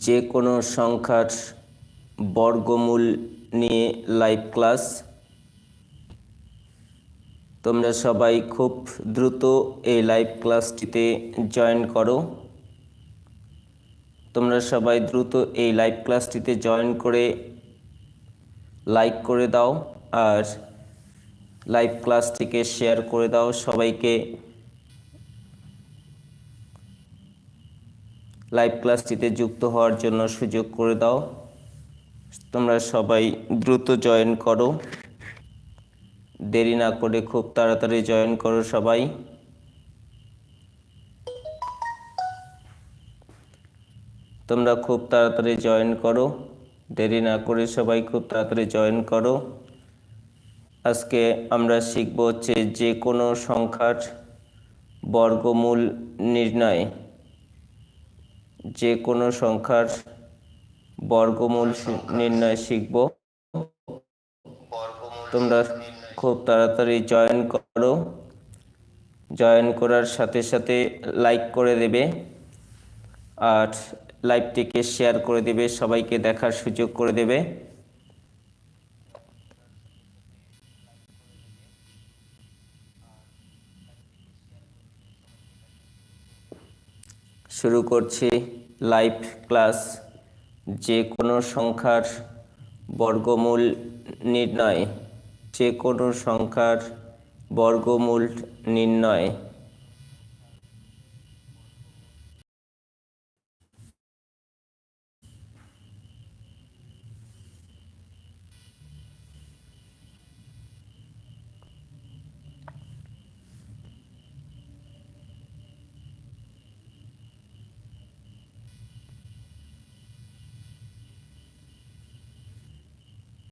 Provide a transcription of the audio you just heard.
যে কোনো সংখ্যার বর্গমূল নিয়ে লাইভ ক্লাস তোমরা সবাই খুব দ্রুত এই লাইভ ক্লাসটিতে জয়েন করো। তোমরা সবাই দ্রুত এই লাইভ ক্লাসটিতে জয়েন করে লাইক করে দাও, আর লাইভ ক্লাসটিকে শেয়ার করে দাও সবাইকে। লাইভ ক্লাসটিতে যুক্ত হওয়ার জন্য সুযোগ করে দাও। তোমরা সবাই দ্রুত জয়েন করো। দেরি না করে খুব তাড়াতাড়ি জয়েন করো সবাই। তোমরা খুব তাড়াতাড়ি জয়েন করো। দেরি না করে সবাই খুব তাড়াতাড়ি জয়েন করো। আজকে আমরা শিখব হচ্ছে যে কোনো সংখ্যার বর্গমূল নির্ণয়। যে কোনো সংখ্যার বর্গমূল নির্ণয় শিখব। তোমরা খুব তাড়াতাড়ি জয়েন করো। জয়েন করার সাথে সাথে লাইক করে দেবে আর লাইভটিকে শেয়ার করে দেবে সবাইকে দেখার সুযোগ করে দেবে। শুরু করছি লাইভ ক্লাস যে কোনো সংখ্যার বর্গমূল নির্ণয় যে কোনো সংখ্যার বর্গমূল নির্ণয়।